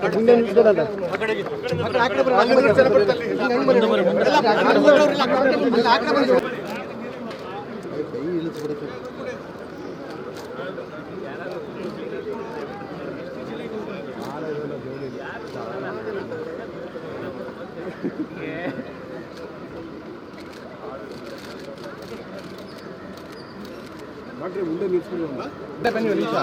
doctor உள்ள நிறுத்துவாங்களா பண்ணி வெளியா